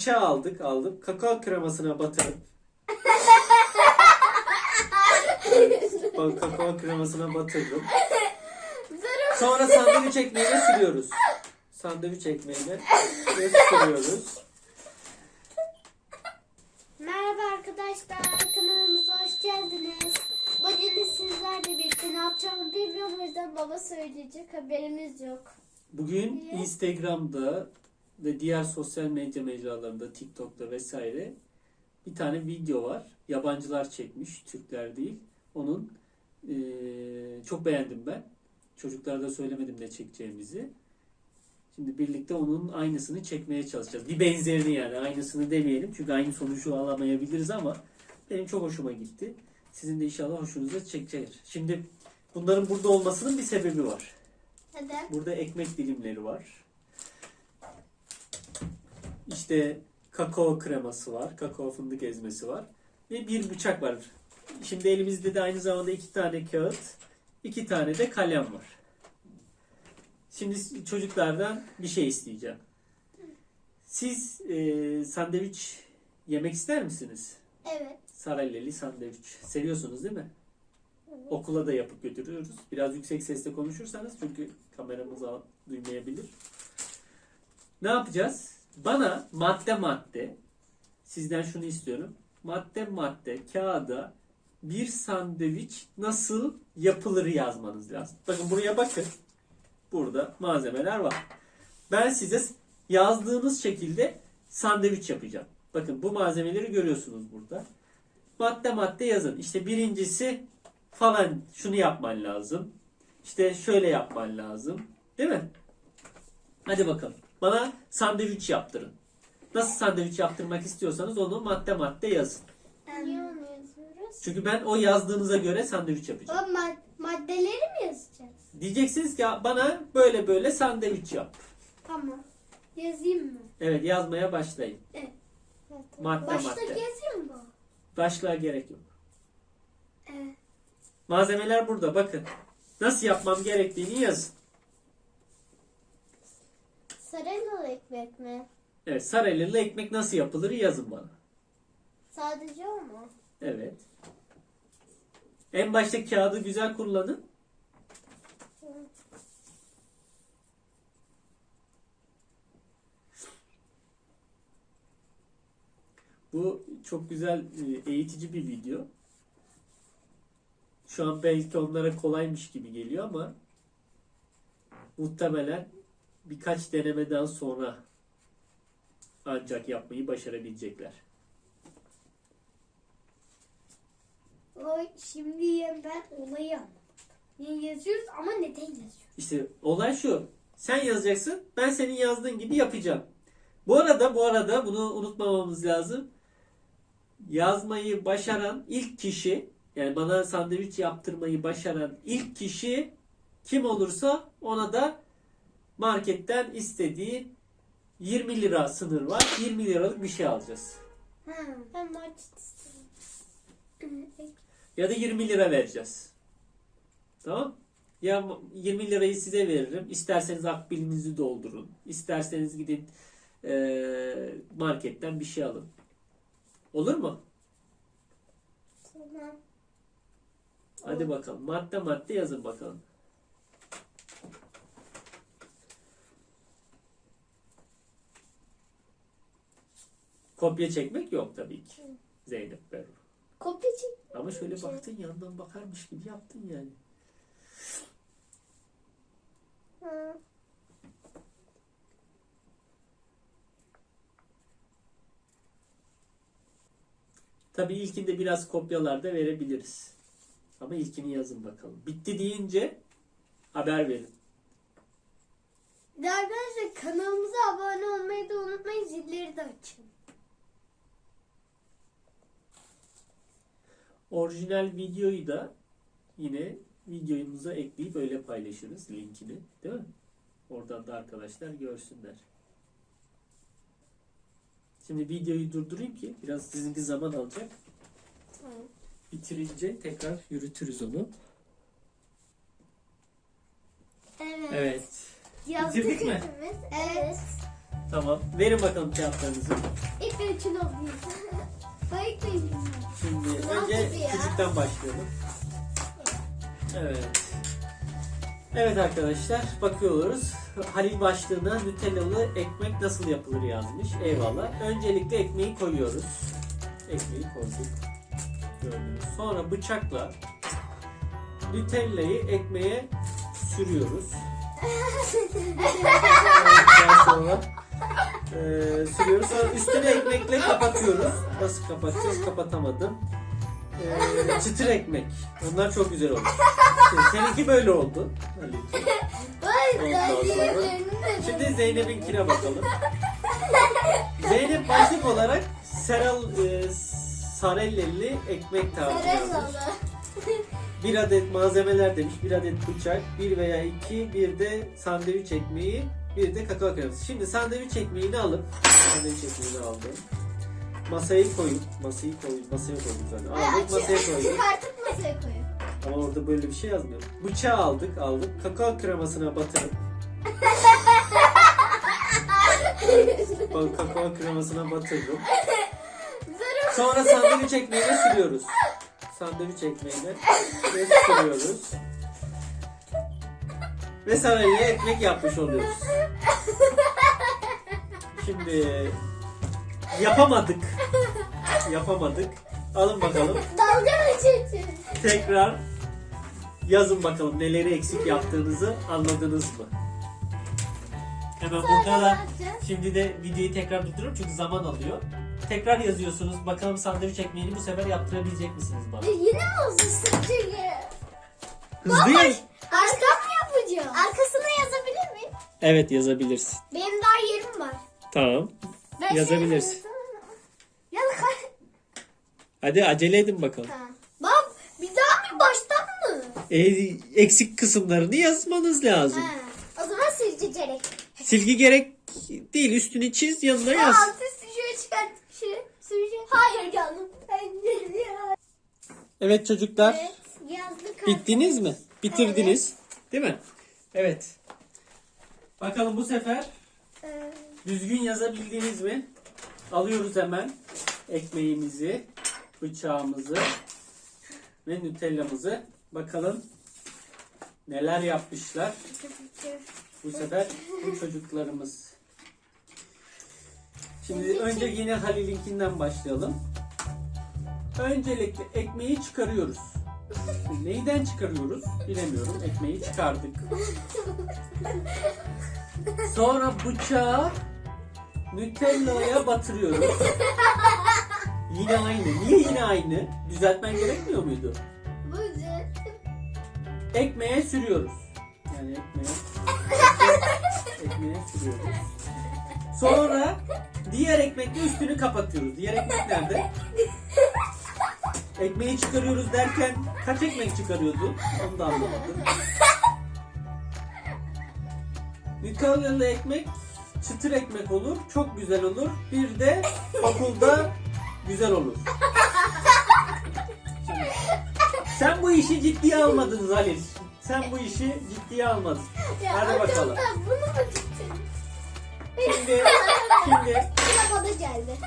bıçağı aldık aldım. Kakao kremasına batırıp Bak, kakao kremasına batırdım. Sonra sandviç ekmeğine sürüyoruz. Sandviç ekmeğine sürüyoruz. Merhaba arkadaşlar, kanalımıza hoş geldiniz. Bugün sizlerle birlikte ne yapacağımı bilmiyorum o yüzden baba söyleyecek haberimiz yok. Bugün? Instagram'da ve diğer sosyal medya mecralarında, TikTok'ta vesaire bir tane video var. Yabancılar çekmiş, Türkler değil. Onun eee, çok beğendim ben. Çocuklara da söylemedim ne çekeceğimizi. Şimdi birlikte onun aynısını çekmeye çalışacağız. Bir benzerini yani aynısını demeyelim. Çünkü aynı sonucu alamayabiliriz ama benim çok hoşuma gitti. Sizin de inşallah hoşunuza çekecek. Şimdi bunların burada olmasının bir sebebi var. Neden? Burada ekmek dilimleri var. İşte kakao kreması var. Kakao fındık ezmesi var. Ve bir bıçak var. Şimdi elimizde de aynı zamanda iki tane kağıt, iki tane de kalem var. Şimdi çocuklardan bir şey isteyeceğim. Siz e, sandviç yemek ister misiniz? Evet. Sarayeli sandviç. Seviyorsunuz değil mi? Okula da yapıp götürüyoruz. Biraz yüksek sesle konuşursanız çünkü kameramız al- duymayabilir. Ne yapacağız? Bana madde madde sizden şunu istiyorum. Madde madde kağıda bir sandviç nasıl yapılır yazmanız lazım. Bakın buraya bakın. Burada malzemeler var. Ben size yazdığınız şekilde sandviç yapacağım. Bakın bu malzemeleri görüyorsunuz burada. Madde madde yazın. İşte birincisi falan şunu yapman lazım. İşte şöyle yapman lazım. Değil mi? Hadi bakalım. Bana sandviç yaptırın. Nasıl sandviç yaptırmak istiyorsanız onu madde madde yazın. Niye onu yazıyoruz? Çünkü ben o yazdığınıza göre sandviç yapacağım. Baba mad- maddeleri mi yazacağız? Diyeceksiniz ki bana böyle böyle sandviç yap. Tamam. Yazayım mı? Evet yazmaya başlayın. Madde Başta madde. yazayım mı? Başlığa gerek yok. Evet. Malzemeler burada bakın. Nasıl yapmam gerektiğini yazın. Sarılı ekmek mi? Evet saraylı ekmek nasıl yapılır yazın bana. Sadece o mu? Evet. En başta kağıdı güzel kullanın. Bu çok güzel e, eğitici bir video. Şu an belki onlara kolaymış gibi geliyor ama muhtemelen birkaç denemeden sonra ancak yapmayı başarabilecekler. O şimdi ben olayı anlamadım. Niye yazıyoruz ama neden yazıyoruz? İşte olay şu. Sen yazacaksın. Ben senin yazdığın gibi yapacağım. Bu arada bu arada bunu unutmamamız lazım. Yazmayı başaran ilk kişi yani bana sandviç yaptırmayı başaran ilk kişi kim olursa ona da marketten istediği 20 lira sınır var. 20 liralık bir şey alacağız. Ha. Ben market istiyorum. Ya da 20 lira vereceğiz. Tamam? Ya 20 lirayı size veririm. İsterseniz akbilinizi doldurun. İsterseniz gidin eee, marketten bir şey alın. Olur mu? Tamam. Hadi bakalım. Madde madde yazın bakalım. Kopya çekmek yok tabii ki. Zeynep Berru. Kopya çek. Ama şöyle baktın yandan bakarmış gibi yaptın yani. Ha. Tabii ilkinde biraz kopyalar da verebiliriz. Ama ilkini yazın bakalım. Bitti deyince haber verin. Arkadaşlar kanalımıza abone olmayı da unutmayın. Zilleri de açın. Orijinal videoyu da yine videomuza ekleyip öyle paylaşırız linkini. Değil mi? Oradan da arkadaşlar görsünler. Şimdi videoyu durdurayım ki biraz sizinki zaman alacak. Tamam. Bitirince tekrar yürütürüz onu. Evet. Evet. Yazdık Bitirdik mi? Evet. Tamam. Verin bakalım kağıtlarınızı. İlk ben için olayım. Şimdi önce küçükten başlayalım. Evet. Evet arkadaşlar bakıyoruz. Halil başlığına Nutellalı ekmek nasıl yapılır yazmış. Eyvallah. Öncelikle ekmeği koyuyoruz. Ekmeği koyduk. Gördünüz. Sonra bıçakla Nutella'yı ekmeğe sürüyoruz. Daha sonra eee, sürüyoruz. Sonra üstüne ekmekle kapatıyoruz. Nasıl kapatacağız? Kapatamadım. Eee, çıtır ekmek. Onlar çok güzel oldu. Seninki böyle oldu. Ondan sonra- Şimdi Zeynep'inkine bakalım. Zeynep başlık olarak Seral e, Sarelleli ekmek tarifi yazmış. Bir adet malzemeler demiş. Bir adet bıçak, bir veya iki, bir de sandviç ekmeği, bir de kakao kreması. Şimdi sandviç ekmeğini alıp, sandviç ekmeğini aldım. Masayı koyup, masayı koyup, masaya koyduk zaten. Aldık, masaya koyduk. Çıkartıp masaya koyun. Ama orada böyle bir şey yazmıyor. Bıçağı aldık, aldık. Kakao kremasına batırıp Bak kakao kremasına batırdım. Sonra sandviç ekmeğine sürüyoruz. Sandviç ekmeğine ve sürüyoruz. Ve sarayla ekmek yapmış oluyoruz. Şimdi yapamadık. Yapamadık. Alın bakalım. Dalga mı çektin? Tekrar yazın bakalım neleri eksik yaptığınızı anladınız mı? Hemen burada da şimdi de videoyu tekrar durduruyorum çünkü zaman alıyor. Tekrar yazıyorsunuz. Bakalım sandviç ekmeğini bu sefer yaptırabilecek misiniz bana? Yine mi hızlısın çünkü? Arkam mı yapacağım? Arkasına yazabilir miyim? Evet yazabilirsin. Benim daha yerim var. Tamam. Ben Yazabilirsin. Şey ya da kay- Hadi acele edin bakalım. Ha. Bak bir daha mı baştan mı? E, eksik kısımlarını yazmanız lazım. Ha. O zaman sileceğim. Silgi gerek değil. Üstünü çiz yanına yaz. Altı şuraya çıkart. Şuraya süreceğim. Hayır canım. Ben ya. Evet çocuklar. Evet. Yazdık. Bittiniz mi? Bitirdiniz. Değil mi? Evet. Bakalım bu sefer düzgün yazabildiniz mi? Alıyoruz hemen ekmeğimizi, bıçağımızı ve nutellamızı. Bakalım neler yapmışlar. Bu sefer bu çocuklarımız. Şimdi önce yine Halil'inkinden başlayalım. Öncelikle ekmeği çıkarıyoruz. Neyden çıkarıyoruz? Bilemiyorum. Ekmeği çıkardık. Sonra bıçağı Nutella'ya batırıyoruz. Yine aynı. Niye yine aynı? Düzeltmen gerekmiyor muydu? Ekmeğe sürüyoruz. Yani ekmeğe, ekmeğe sürüyoruz. Sonra diğer ekmekle üstünü kapatıyoruz. Diğer ekmek nerede? Ekmeği çıkarıyoruz derken kaç ekmek çıkarıyordu? Onu da anlamadım. Nutellalı ekmek çıtır ekmek olur. Çok güzel olur. Bir de okulda güzel olur. Şimdi, sen bu işi ciddiye almadın Halil. Sen bu işi ciddiye almadın. Ya Hadi bakalım. bunu mu tuttum? Şimdi, şimdi bana geldi.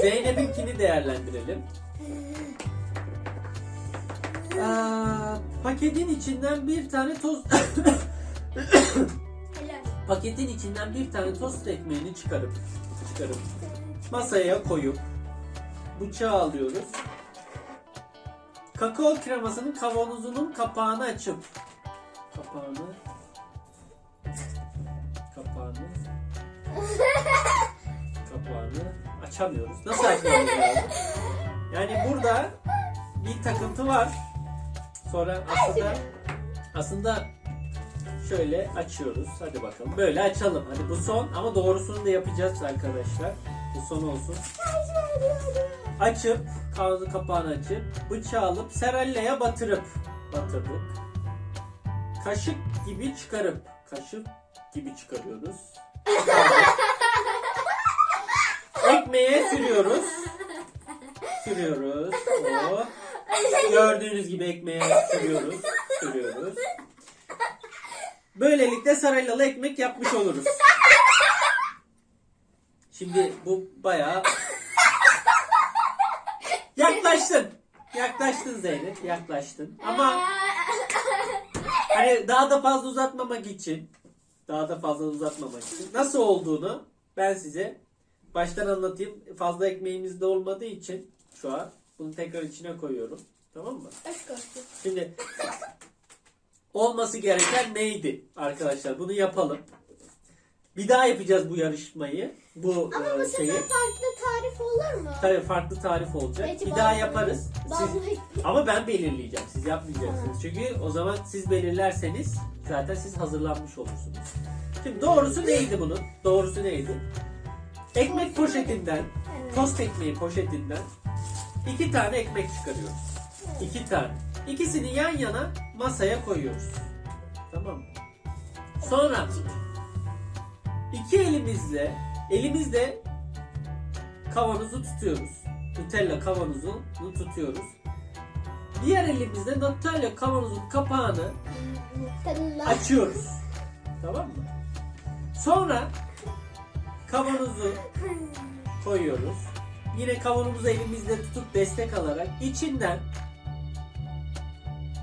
Zeynep'inkini değerlendirelim. Aa, paketin içinden bir tane toz paketin içinden bir tane tost ekmeğini çıkarıp çıkarıp masaya koyup bıçağı alıyoruz. Kakao kremasının kavanozunun kapağını açıp kapağını kapağını kapağını açamıyoruz. Nasıl açmamız lazım? Yani burada bir takıntı var. Sonra aslında aslında şöyle açıyoruz. Hadi bakalım. Böyle açalım. Hadi bu son ama doğrusunu da yapacağız arkadaşlar. Bu son olsun. Açıp kavanozu kapağını açıp bıçağı alıp seralleye batırıp batırdık. Kaşık gibi çıkarıp kaşık gibi çıkarıyoruz. Ekmeğe sürüyoruz. Sürüyoruz. Oh. Gördüğünüz gibi ekmeğe sürüyoruz. Sürüyoruz. Böylelikle saraylalı ekmek yapmış oluruz. Şimdi bu bayağı yaklaştın. Yaklaştın Zeynep, yaklaştın. Ama hani daha da fazla uzatmamak için, daha da fazla uzatmamak için nasıl olduğunu ben size baştan anlatayım. Fazla ekmeğimiz de olmadığı için şu an bunu tekrar içine koyuyorum. Tamam mı? Şimdi olması gereken neydi arkadaşlar? Bunu yapalım. Bir daha yapacağız bu yarışmayı. Bu Ama e, bu sefer şeyi. farklı tarif olur mu? Tabii farklı tarif olacak. Belki bir daha bazı- yaparız. Siz, ama ben belirleyeceğim. Siz yapmayacaksınız. Çünkü o zaman siz belirlerseniz zaten siz hazırlanmış olursunuz. Şimdi doğrusu neydi bunun? Doğrusu neydi? Ekmek poşetinden, tost ekmeği poşetinden iki tane ekmek çıkarıyoruz. İki tane. İkisini yan yana masaya koyuyoruz. Tamam mı? Sonra iki elimizle elimizle kavanozu tutuyoruz. Nutella kavanozunu tutuyoruz. Diğer elimizle Nutella kavanozun kapağını açıyoruz. Tamam mı? Sonra kavanozu koyuyoruz. Yine kavanozumuzu elimizle tutup destek alarak içinden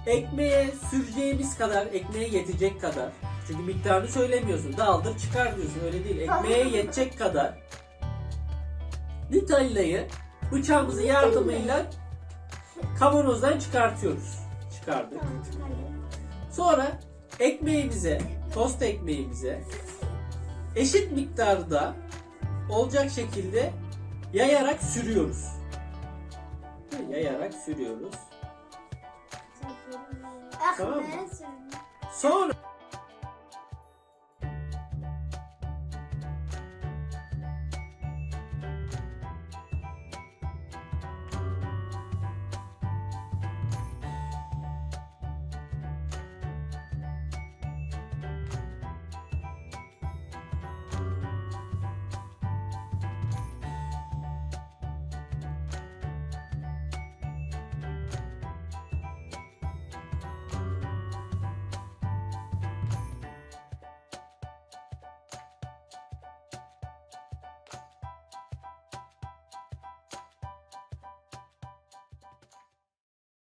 ekmeğe süreceğimiz kadar, ekmeğe yetecek kadar çünkü miktarını söylemiyorsun. Dağıldır çıkar diyorsun. Öyle değil. Ekmeğe yetecek kadar Nutella'yı bıçağımızın yardımıyla kavanozdan çıkartıyoruz. Çıkardık. Sonra ekmeğimize, tost ekmeğimize eşit miktarda olacak şekilde yayarak sürüyoruz. Yayarak sürüyoruz. Tamam mı? Sonra